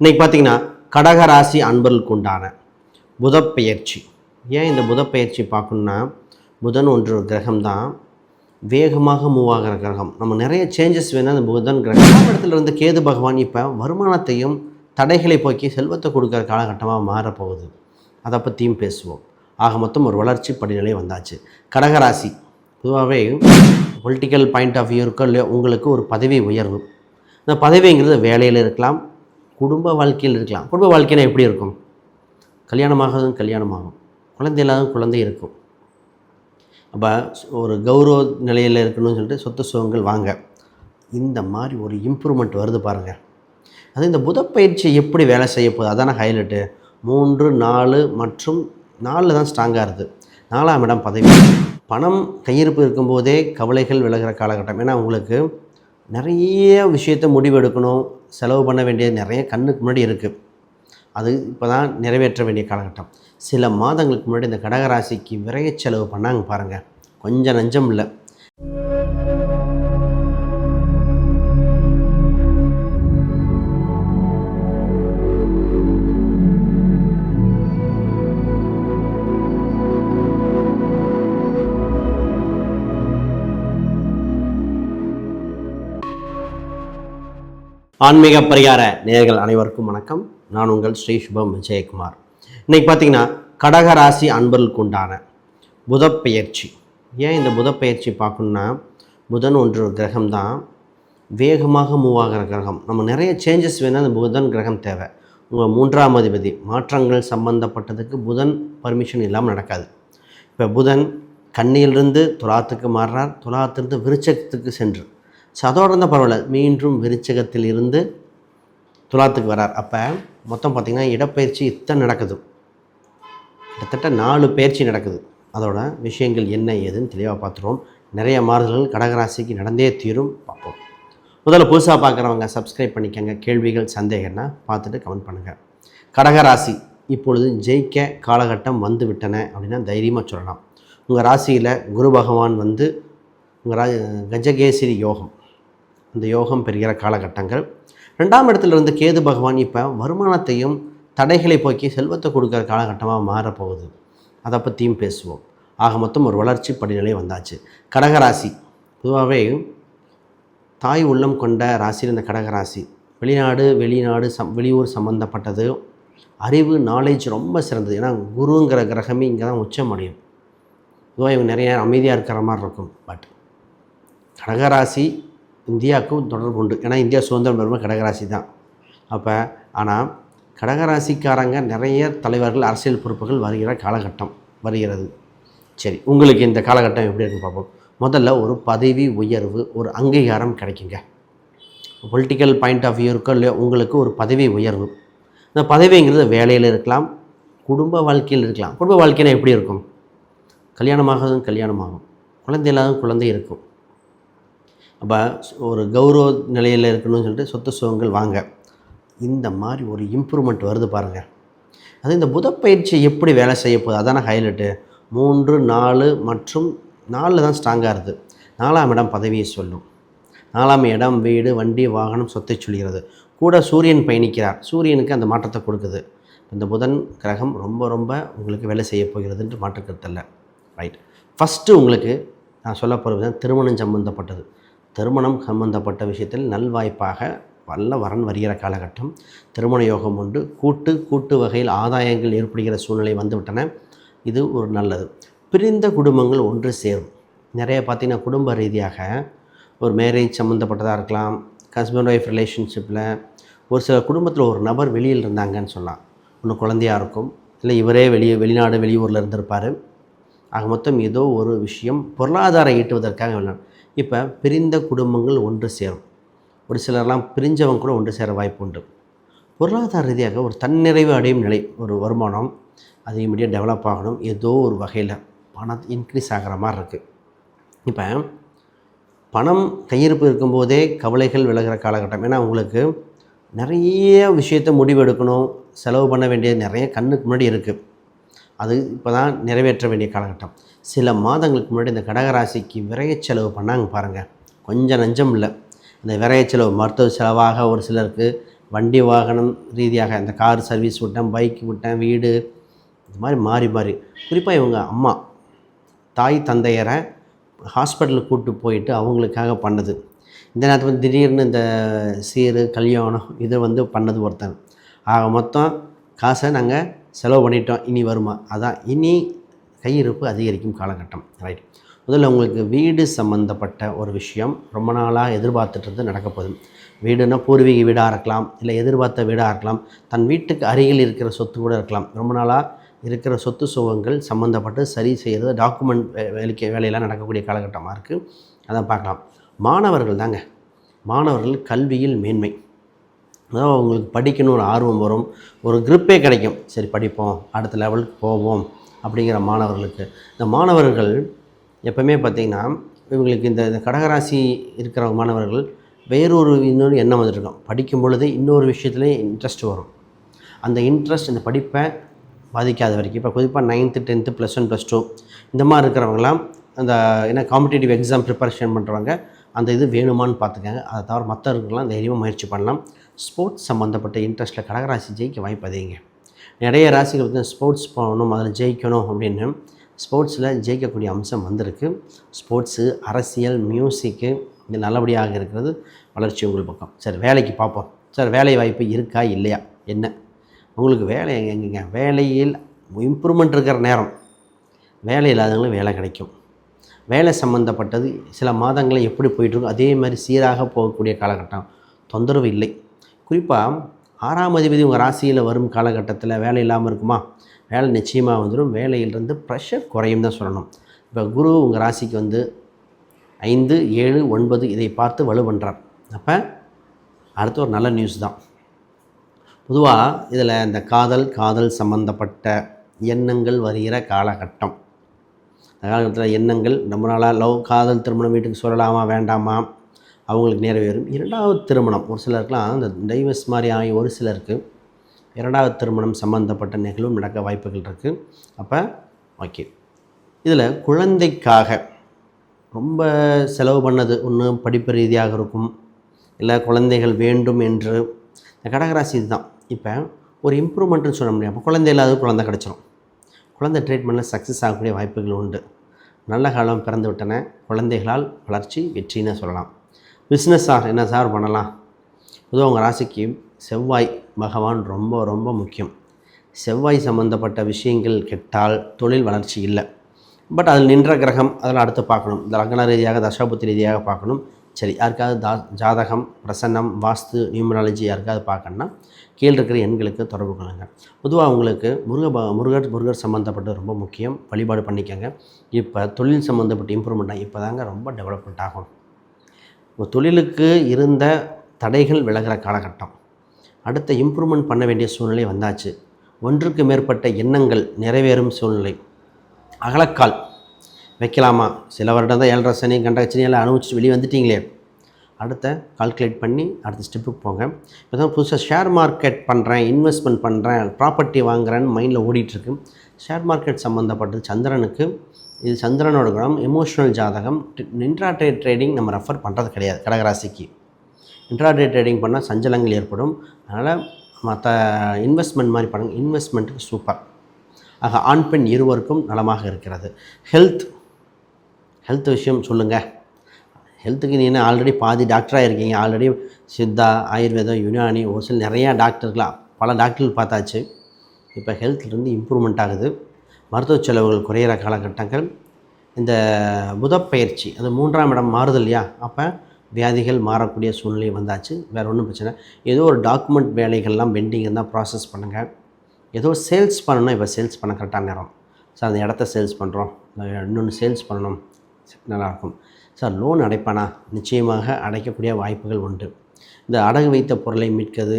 இன்றைக்கி பார்த்தீங்கன்னா கடகராசி அன்பர்களுக்கு உண்டான புதப்பெயர்ச்சி. ஏன் இந்த புதப்பெயர்ச்சி பார்க்கணுன்னா புதன் ஒன்று ஒரு கிரகம் தான் வேகமாக மூவ் ஆகிற கிரகம். நம்ம நிறைய சேஞ்சஸ் வேணும் அந்த புதன் கிரகம். இடத்துல இருந்து கேது பகவான் இப்போ வருமானத்தையும் தடைகளை போக்கி செல்வத்தை கொடுக்குற காலகட்டமாக மாறப்போகுது. அதை பற்றியும் பேசுவோம். ஆக மொத்தம் ஒரு வளர்ச்சி படிநிலை வந்தாச்சு. கடகராசி பொதுவாகவே பொலிட்டிக்கல் பாயிண்ட் ஆஃப் வியூ இருக்கோ இல்லையோ உங்களுக்கு ஒரு பதவி உயர்வு. இந்த பதவிங்கிறது வேலையில் இருக்கலாம் குடும்ப வாழ்க்கையில் இருக்கலாம். குடும்ப வாழ்க்கையில எப்படி இருக்கும்? கல்யாணமாகவும் கல்யாணமாகும். குழந்தை இல்லாத குழந்தை இருக்கும். அப்போ ஒரு கௌரவ நிலையில் இருக்கணும்னு சொல்லிட்டு சொத்து சுகங்கள் வாங்க. இந்த மாதிரி ஒரு இம்ப்ரூவ்மெண்ட் வருது பாருங்கள் அது இந்த புதப்பயிற்சி எப்படி வேலை செய்ய போகுது? அதான ஹைலைட்டு மூன்று நாலு மற்றும் நாலில் தான் ஸ்ட்ராங்காக இருக்குது நாலாம் இடம் பதவி. பணம் கையிருப்பு இருக்கும்போதே கவலைகள் விலகிற காலகட்டம். ஏன்னா உங்களுக்கு நிறைய விஷயத்தை முடிவெடுக்கணும் செலவு பண்ண வேண்டியது நிறைய கண்ணுக்கு முன்னாடி இருக்குது அது இப்போ தான் நிறைவேற்ற வேண்டிய காலகட்டம். சில மாதங்களுக்கு முன்னாடி இந்த கடகராசிக்கு விரைய செலவு பண்ணாங்க பாருங்கள் கொஞ்சம் நஞ்சம் இல்லை. ஆன்மீக பரிகார நேயர்கள் அனைவருக்கும் வணக்கம். நான் உங்கள் ஸ்ரீ சுபம் விஜயகுமார். இன்னைக்கு பார்த்தீங்கன்னா கடகராசி அன்பர்களுக்கு உண்டான புதப்பெயர்ச்சி ஏன் இந்த புதப்பெயர்ச்சி பார்க்கணுன்னா புதன் ஒன்று ஒரு கிரகம் தான். வேகமாக மூவ் ஆகிற கிரகம். நம்ம நிறைய சேஞ்சஸ் வேணால் அந்த புதன் கிரகம் தேவை. உங்கள் மூன்றாம் அதிபதி மாற்றங்கள் சம்பந்தப்பட்டதுக்கு புதன் பர்மிஷன் இல்லாமல் நடக்காது. இப்போ புதன் கண்ணியிலிருந்து துலாத்துக்கு மாறுறார். துலாத்திலிருந்து விருச்சத்துக்கு சென்று ஸோ அதோட பரவாயில்ல மீண்டும் விருச்சகத்தில் இருந்து துலாத்துக்கு வரார். அப்போ மொத்தம் பார்த்திங்கன்னா இடப்பயிற்சி இத்தனை நடக்குது. கிட்டத்தட்ட நாலு பயிற்சி நடக்குது. அதோட விஷயங்கள் என்ன ஏதுன்னு தெளிவாக பார்த்துருவோம் நிறைய மாறுதல்கள் கடகராசிக்கு நடந்தே தீரும். பார்ப்போம். முதல்ல புதுசாக பார்க்குறவங்க சப்ஸ்கிரைப் பண்ணிக்கங்க. கேள்விகள் சந்தேகம்னா பார்த்துட்டு கமெண்ட் பண்ணுங்கள் கடகராசி இப்பொழுது ஜெயிக்க காலகட்டம் வந்து விட்டன அப்படின்னா தைரியமாக சொல்லலாம். உங்கள் ராசியில் குரு பகவான் வந்து உங்கள் ரா கஜகேசரி யோகம். அந்த யோகம் பெறுகிற காலகட்டங்கள். ரெண்டாம் இடத்துல இருந்து கேது பகவான் இப்போ வருமானத்தையும் தடைகளை போக்கி செல்வத்தை கொடுக்குற காலகட்டமாக மாறப்போகுது. அதை பற்றியும் பேசுவோம். ஆக மொத்தம் ஒரு வளர்ச்சி படிநிலை வந்தாச்சு. கடகராசி. பொதுவாகவே தாய் உள்ளம் கொண்ட ராசியில் இந்த கடகராசி. வெளிநாடு வெளிநாடு சம் வெளியூர் சம்மந்தப்பட்டது அறிவு நாலேஜ் ரொம்ப சிறந்தது. ஏன்னா குருங்கிற கிரகமே இங்கே தான் உச்சம் அடையும். பொதுவாக இவங்க நிறைய அமைதியாக இருக்கிற மாதிரி இருக்கும். பட் கடகராசி இந்தியாவுக்கும் தொடர்பு உண்டு. ஏன்னா இந்தியா சுதந்திரம் பெறும்போது கடகராசி தான். அப்போ ஆனால் கடகராசிக்காரங்க நிறைய தலைவர்கள் அரசியல் பொறுப்புகள் வருகிற காலகட்டம் வருகிறது. சரி உங்களுக்கு இந்த காலகட்டம் எப்படி இருக்குன்னு பார்ப்போம். முதல்ல ஒரு பதவி உயர்வு ஒரு அங்கீகாரம் கிடைக்குங்க. பொலிட்டிக்கல் பாயிண்ட் ஆஃப் வியூ இருக்கோ இல்லையோ உங்களுக்கு ஒரு பதவி உயர்வு. இந்த பதவிங்கிறது வேலையில் இருக்கலாம் குடும்ப வாழ்க்கையில் இருக்கலாம். குடும்ப வாழ்க்கையில் எப்படி இருக்கும்? கல்யாணமாகவும் கல்யாணமாகும். குழந்தை இல்லாததும் குழந்தை இருக்கும். அப்போ ஒரு கௌரவ நிலையில் இருக்கணும்னு சொல்லிட்டு சொத்து சுகங்கள் வாங்க. இந்த மாதிரி ஒரு இம்ப்ரூவ்மெண்ட் வருது பாருங்கள் அது இந்த புதப்பயிற்சி எப்படி வேலை செய்ய போகுது? அதான ஹைலைட்டு மூன்று நாலு மற்றும் நாலில் தான் ஸ்ட்ராங்காக இருக்குது நாலாம் இடம் பதவியை சொல்லும். நாலாம் இடம் வீடு வண்டி வாகனம் சொத்தை சொல்கிறது. கூட சூரியன் பயணிக்கிறார். சூரியனுக்கு அந்த மாற்றத்தை கொடுக்குது. இந்த புதன் கிரகம் ரொம்ப ரொம்ப உங்களுக்கு வேலை செய்ய போகிறதுன்ட்டு மாற்றுக்கருத்தல்ல ரைட் ஃபஸ்ட்டு உங்களுக்கு நான் சொல்ல போகிறது தான் திருமணம் சம்மந்தப்பட்டது திருமணம் சம்பந்தப்பட்ட விஷயத்தில் நல்வாய்ப்பாக வல்ல வரன் வருகிற காலகட்டம். திருமண யோகம் உண்டு. கூட்டு கூட்டு வகையில் ஆதாயங்கள் ஏற்படுகிற சூழ்நிலை வந்துவிட்டன. இது ஒரு நல்லது. பிரிந்த குடும்பங்கள் ஒன்று சேரும். நிறைய பார்த்திங்கன்னா குடும்ப ரீதியாக ஒரு மேரேஜ் சம்மந்தப்பட்டதாக இருக்கலாம். ஹஸ்பண்ட் ஒய்ஃப் ரிலேஷன்ஷிப்பில் ஒரு சில குடும்பத்தில் ஒரு நபர் வெளியில் இருந்தாங்கன்னு சொல்லலாம். ஒன்று குழந்தையாக இருக்கும். இல்லை இவரே வெளியே வெளிநாடு வெளியூரில் இருந்திருப்பார். ஆக மொத்தம் ஏதோ ஒரு விஷயம் பொருளாதாரம் ஈட்டுவதற்காக வெளிநாடு இப்போ பிரிந்த குடும்பங்கள் ஒன்று சேரும். ஒரு சிலர்லாம் பிரிஞ்சவங்க கூட ஒன்று சேர வாய்ப்பு உண்டு. பொருளாதார ரீதியாக ஒரு தன்னிறைவு அடையும் நிலை ஒரு வருமானம் அதிகப்படியாக டெவலப் ஆகணும். ஏதோ ஒரு வகையில் பணம் இன்க்ரீஸ் ஆகிற மாதிரி இருக்குது இப்போ பணம் கையிருப்பு இருக்கும்போதே கவலைகள் விலகிற காலகட்டம். ஏன்னா உங்களுக்கு நிறைய விஷயத்தை முடிவெடுக்கணும் செலவு பண்ண வேண்டியது நிறைய கண்ணுக்கு முன்னாடி இருக்குது அது இப்போ தான் நிறைவேற்ற வேண்டிய காலகட்டம். சில மாதங்களுக்கு முன்னாடி இந்த கடகராசிக்கு விரைய செலவு பண்ணாங்க பாருங்கள் கொஞ்சம் நஞ்சம் இல்லை. இந்த விரைய செலவு மருத்துவ செலவாக ஒரு சிலருக்கு வண்டி வாகனம் ரீதியாக இந்த கார் சர்வீஸ் விட்டேன் பைக் விட்டேன் வீடு இது மாதிரி மாறி மாறி. குறிப்பாக இவங்க அம்மா தாய் தந்தையரை ஹாஸ்பிட்டலுக்கு கூப்பிட்டு போயிட்டு அவங்களுக்காக பண்ணது. இந்த நேரத்தில் வந்து திடீர்னு இந்த சீர் கல்யாணம் இது வந்து பண்ணது ஒருத்தன். ஆக மொத்தம் காசை நாங்கள் செலவு பண்ணிட்டோம். இனி வருமா? அதான் இனி கையிருப்பு அதிகரிக்கும் காலகட்டம் ரைட் முதல்ல உங்களுக்கு வீடு சம்மந்தப்பட்ட ஒரு விஷயம் ரொம்ப நாளாக எதிர்பார்த்துட்டு நடக்க போகுது. வீடுனா பூர்வீக வீடாக இருக்கலாம் இல்லை எதிர்பார்த்த வீடாக இருக்கலாம் தன் வீட்டுக்கு அருகில் இருக்கிற சொத்து கூட இருக்கலாம். ரொம்ப நாளாக இருக்கிற சொத்து சுகங்கள் சம்மந்தப்பட்டு சரி செய்கிறது டாக்குமெண்ட் வேலைக்கு வேலையெல்லாம் நடக்கக்கூடிய காலகட்டமாக இருக்குது அதை பார்க்கலாம். மாணவர்கள் தாங்க. மாணவர்கள் கல்வியில் மேன்மை. அதாவது அவங்களுக்கு படிக்கணும் ஒரு ஆர்வம் வரும். ஒரு குரூப்பே கிடைக்கும். சரி படிப்போம் அடுத்த லெவலுக்கு போவோம். அப்படிங்கிற மாணவர்களுக்கு. இந்த மாணவர்கள் எப்பவுமே பார்த்திங்கன்னா இவங்களுக்கு இந்த இந்த கடகராசி இருக்கிற மாணவர்கள் வேறொரு இன்னொரு எண்ணம் வந்துருக்கோம் படிக்கும் பொழுது இன்னொரு விஷயத்துலேயும் இன்ட்ரெஸ்ட் வரும். அந்த இன்ட்ரெஸ்ட் இந்த படிப்பை பாதிக்காத வரைக்கும். இப்போ குறிப்பாக ninth tenth plus one plus two இந்த மாதிரி இருக்கிறவங்களாம் அந்த என்ன காம்படிட்டிவ் எக்ஸாம் ப்ரிப்பரேஷன் பண்ணுறவங்க அந்த இது வேணுமான்னு பார்த்துக்கங்க. அதை தவிர மற்றவர்கள்லாம் தைரியமாக முயற்சி பண்ணலாம். ஸ்போர்ட்ஸ் சம்மந்தப்பட்ட இன்ட்ரெஸ்ட்டில் கடகராசி ஜெயிக்க வாய்ப்பு அதிகங்க. நிறைய ராசிகள் வந்து ஸ்போர்ட்ஸ் போகணும் அதில் ஜெயிக்கணும் அப்படின்னு ஸ்போர்ட்ஸில் ஜெயிக்கக்கூடிய அம்சம் வந்திருக்கு. ஸ்போர்ட்ஸு அரசியல் மியூசிக்கு இது நல்லபடியாக இருக்கிறது. வளர்ச்சி உங்கள் பக்கம். சரி வேலைக்கு பார்ப்போம். சார் வேலை வாய்ப்பு இருக்கா இல்லையா? என்ன? உங்களுக்கு வேலை எங்க- வேலையில் இம்ப்ரூவ்மெண்ட் இருக்கிற நேரம். வேலை இல்லாதவங்களுக்கு வேலை கிடைக்கும். வேலை சம்மந்தப்பட்டது சில மாதங்களில் எப்படி போயிட்டுருக்கோ அதே மாதிரி சீராக போகக்கூடிய காலகட்டம். தொந்தரவு இல்லை. குறிப்பாக ஆறாம் அதிபதி உங்கள் ராசியில் வரும் காலகட்டத்தில் வேலை இல்லாமல் இருக்குமா? வேலை நிச்சயமாக வந்துடும் வேலையிலிருந்து ப்ரெஷர் குறையும் தான் சொல்லணும். இப்போ குரு உங்கள் ராசிக்கு வந்து ஐந்து ஏழு ஒன்பது இதை பார்த்து வலு பண்ணுறார் அப்போ அடுத்து ஒரு நல்ல நியூஸ் தான். பொதுவாக இதில் இந்த காதல் காதல் சம்மந்தப்பட்ட எண்ணங்கள் வருகிற காலகட்டம். அந்த காலகட்டத்தில் எண்ணங்கள் ரொம்ப நாளாக லவ் காதல் திருமணம் வீட்டுக்கு சொல்லலாமா வேண்டாமா? அவங்களுக்கு நிறைவேறும். இரண்டாவது திருமணம் ஒரு சிலருக்குலாம் அந்த டைவர்ஸ் மாதிரி ஆகி ஒரு சிலருக்கு இரண்டாவது திருமணம் சம்பந்தப்பட்ட நிகழ்வும் நடக்க வாய்ப்புகள் இருக்குது அப்போ ஓகே இதில் குழந்தைக்காக ரொம்ப செலவு பண்ணது ஒன்று படிப்பு ரீதியாக இருக்கும் இல்லை குழந்தைகள் வேண்டும் என்று இந்த கடகராசி இதுதான். இப்போ ஒரு இம்ப்ரூவ்மெண்ட்னு சொல்ல முடியும். அப்போ குழந்தை இல்லாத குழந்தை கிடச்சிரும். குழந்தை ட்ரீட்மெண்ட்டில் சக்ஸஸ் ஆகக்கூடிய வாய்ப்புகள் உண்டு. நல்ல காலம் பிறந்து விட்டன குழந்தைகளால் வளர்ச்சி வெற்றின்னு சொல்லலாம். பிஸ்னஸ் சார் என்ன சார் பண்ணலாம்? அதுவும் உங்கள் ராசிக்கு செவ்வாய் பகவான் ரொம்ப ரொம்ப முக்கியம். செவ்வாய் சம்மந்தப்பட்ட விஷயங்கள் கெட்டால் தொழில் வளர்ச்சி இல்லை. பட் அதில் நின்ற கிரகம் அதில் அடுத்து பார்க்கணும். இந்த லக்ன ரீதியாக தசாபுத்தி ரீதியாக பார்க்கணும். சரி யாருக்காவது தா ஜாதகம் பிரசன்னம் வாஸ்து நியூமராலஜி யாருக்காவது பார்க்கணுன்னா கீழே இருக்கிற எண்களுக்கு தொடர்பு கொள்ளுங்க. பொதுவாக உங்களுக்கு முருக ப- முருகர் முருகர் சம்மந்தப்பட்டு ரொம்ப முக்கியம். வழிபாடு பண்ணிக்கோங்க. இப்போ தொழில் சம்மந்தப்பட்ட இம்ப்ரூவ்மெண்ட்டாக இப்போ தாங்க ரொம்ப டெவலப்மெண்ட் ஆகும். ஒரு தொழிலுக்கு இருந்த தடைகள் விலகிற காலகட்டம். அடுத்த இம்ப்ரூவ்மெண்ட் பண்ண வேண்டிய சூழ்நிலை வந்தாச்சு. ஒன்றுக்கு மேற்பட்ட எண்ணங்கள் நிறைவேறும் சூழ்நிலை. அகலக்கால் வைக்கலாமா? சில வருடம் தான் ஏழரை சனி கண்டகச்சனி எல்லாம் அனுபவிச்சு வெளியே வந்துட்டீங்களே. அடுத்த கால்குலேட் பண்ணி அடுத்த ஸ்டெப்புக்கு போங்க. இப்போ தான் புதுசாக ஷேர் மார்க்கெட் பண்ணுறேன் இன்வெஸ்ட்மெண்ட் பண்ணுறேன் ப்ராப்பர்ட்டி வாங்குறேன்னு மைண்டில் ஓடிட்டுருக்கு ஷேர் மார்க்கெட் சம்மந்தப்பட்டது சந்திரனுக்கு இது சந்திரனோட குணம் எமோஷனல் ஜாதகம் இன்ட்ராடே ட்ரேடிங் நம்ம ரெஃபர் பண்ணுறது கிடையாது கடகராசிக்கு. இன்ட்ராடே ட்ரேடிங் பண்ணால் சஞ்சலங்கள் ஏற்படும். அதனால் மற்ற இன்வெஸ்ட்மெண்ட் மாதிரி பண்ணுங்க. இன்வெஸ்ட்மெண்ட்டுக்கு சூப்பர் ஆக ஆண் பெண் இருவருக்கும் நலமாக இருக்கிறது. ஹெல்த் ஹெல்த் விஷயம் சொல்லுங்கள் ஹெல்த்துக்கு நீங்கள் ஆல்ரெடி பாதி டாக்டராக இருக்கீங்க ஆல்ரெடி சித்தா ஆயுர்வேதம் யுனானி ஒரு சில நிறையா டாக்டர்களாக பல டாக்டர்கள் பார்த்தாச்சு. இப்போ ஹெல்த்லேருந்து இம்ப்ரூவ்மெண்ட் ஆகுது. மருத்துவ செலவுகள் குறையிற காலகட்டங்கள் இந்த புதப்பயிற்சி அது மூன்றாம் இடம் மாறுது இல்லையா? அப்போ வியாதிகள் மாறக்கூடிய சூழ்நிலை வந்தாச்சு. வேறு ஒன்றும் பிரச்சனை ஏதோ ஒரு டாக்குமெண்ட் வேலைகள்லாம் பெண்டிங் இருந்தால் ப்ராசஸ் பண்ணுங்கள் ஏதோ சேல்ஸ் பண்ணணும் இப்போ சேல்ஸ் பண்ண கரெக்டான நேரம். சார் அந்த இடத்த சேல்ஸ் பண்ணுறோம் இன்னொன்று சேல்ஸ் பண்ணணும். நல்லாயிருக்கும் சார் லோன் அடைப்பானா நிச்சயமாக அடைக்கக்கூடிய வாய்ப்புகள் உண்டு. இந்த அடகு வைத்த பொருளை மீட்கிறது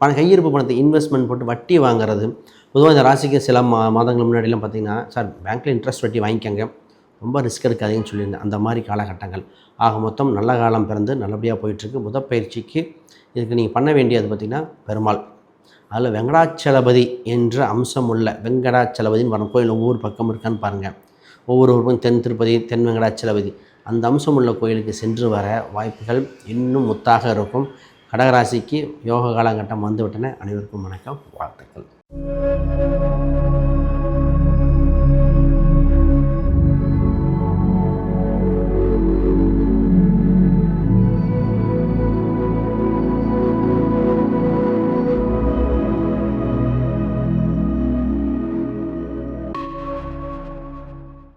பண கையிருப்பு பணத்தை இன்வெஸ்ட்மெண்ட் போட்டு வட்டி வாங்குறது பொதுவாக இந்த ராசிக்கு சில மா மாதங்கள் முன்னாடிலாம் பார்த்தீங்கன்னா சார் பேங்க்கில் இன்ட்ரெஸ்ட் வட்டி வாங்கிக்கோங்க. ரொம்ப ரிஸ்க் எடுக்காதீங்கன்னு சொல்லியிருந்தேன். அந்த மாதிரி காலகட்டங்கள். ஆக மொத்தம் நல்ல காலம் பிறந்து நல்லபடியாக போயிட்டுருக்கு. புதப்பயிற்சிக்கு இதுக்கு நீங்கள் பண்ண வேண்டியது பார்த்திங்கன்னா பெருமாள். அதில் வெங்கடாச்சலபதி என்ற அம்சம் உள்ள வெங்கடாச்சலபதின்னு வரும் கோயில் ஒவ்வொரு பக்கம் இருக்கான்னு பாருங்கள் ஒவ்வொரு ஊருக்கும் தென் திருப்பதி தென் வெங்கடாச்சலபதி. அந்த அம்சம் உள்ள கோயிலுக்கு சென்று வர வாய்ப்புகள் இன்னும் முத்தாக இருக்கும். கடகராசிக்கு யோக காலகட்டம் வந்துவிட்டன. அனைவருக்கும் வணக்கம் வாழ்த்துக்கள். Música